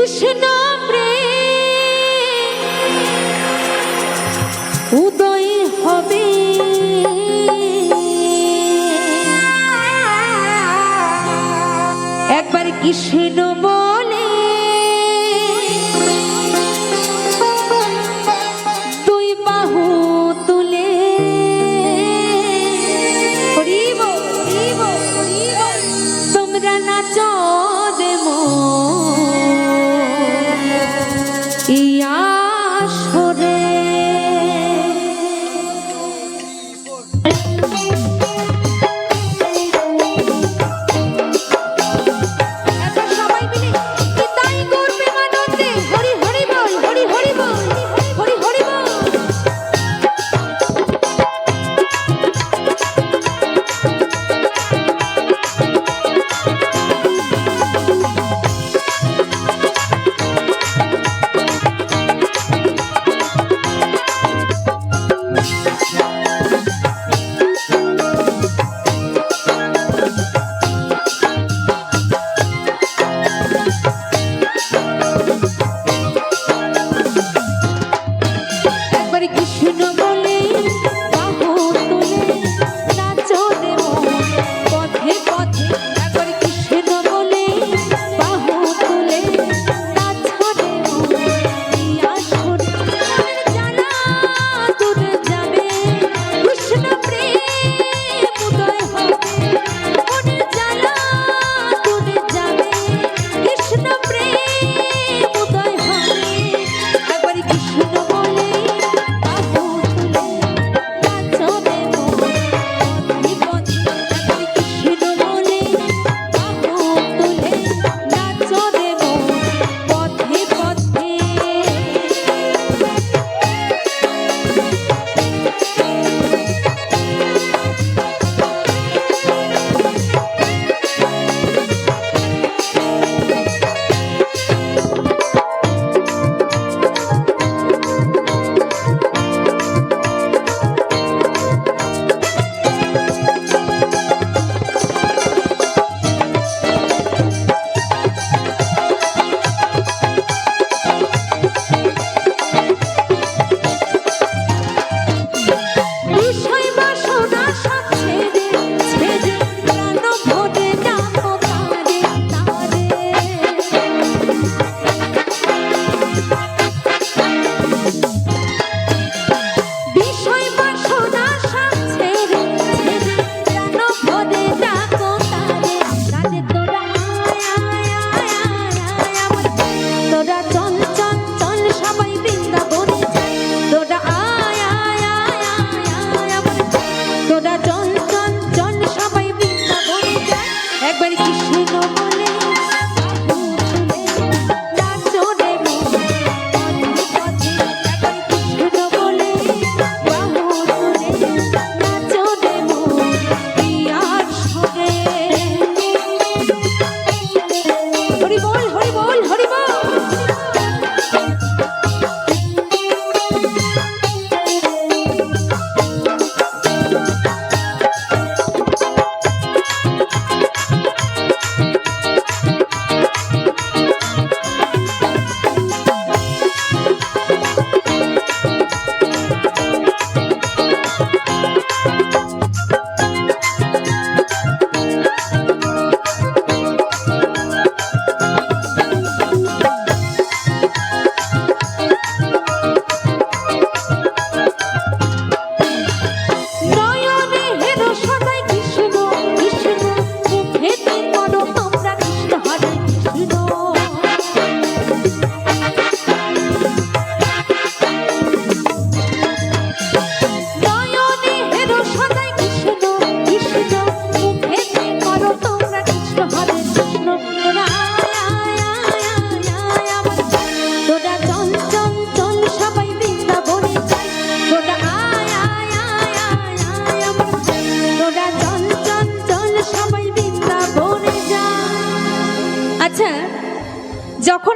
কৃষ্ণ উদয় হবে। একবার কৃষ্ণ acho.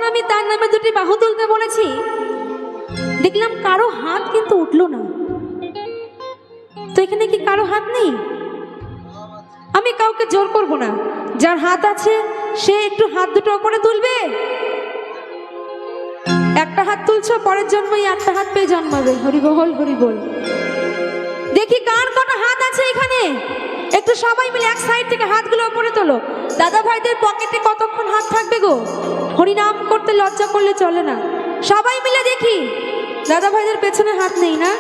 আমি তার নামে দুটি বাহু তুলতে বলেছি। দেখলাম কারও হাত কিন্তু উঠল না। তো এখানে কি কারও হাত নেই? আমি কাউকে জোর করব না। যার হাত আছে, সে একটু হাত দুটো ওপরে তুলবে। একটা হাত তুলছো, পরের জন্মই একটা হাত পেয়ে জন্মাবে। হরি বল হরি দেখি কার কটা হাত আছে এখানে। একটু সবাই মিলে এক সাইড থেকে হাতগুলো ওপরে তোলো। দাদা ভাইদের পকেটে কতক্ষণ হাত থাকবে গো? হরিনাম করতে লজ্জা করলে চলে না। সবাই মিলে দেখি। দাদা ভাইদের পেছনে হাত নেই না?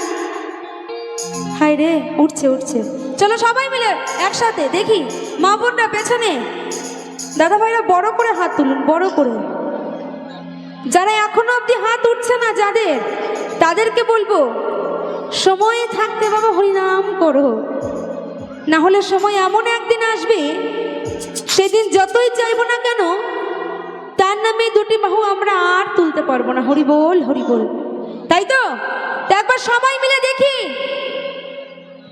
হাই রে উঠছে উঠছে চলো সবাই মিলে একসাথে দেখি। মা বোনরা পেছনে। দাদা ভাইরা বড় করে হাত তুলুন, বড় করে। যারা এখনও অবধি হাত উঠছে না যাদের, তাদেরকে বলব, সময়ে থাকতে বাবা হরিনাম করো। না হলে সময় এমন একদিন আসবে, সেদিন যতই চাইব না কেন, তার নামে দুটি বাহু আমরা আর তুলতে পারব না। হরি বল হরি বল। তাই তো? একবার সবাই মিলে দেখি।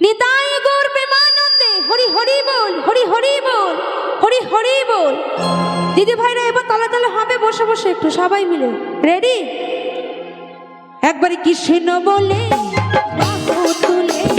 নিতাই গৌর প্রেমানন্দে, হরি হরি বল, হরি হরি বল, হরি হরি বল। দিদি ভাইরা, এবার তলা তালা হবে, বসে বসে একটু সবাই মিলে। রেডি একবারে কৃষ্ণ বলে তুলে।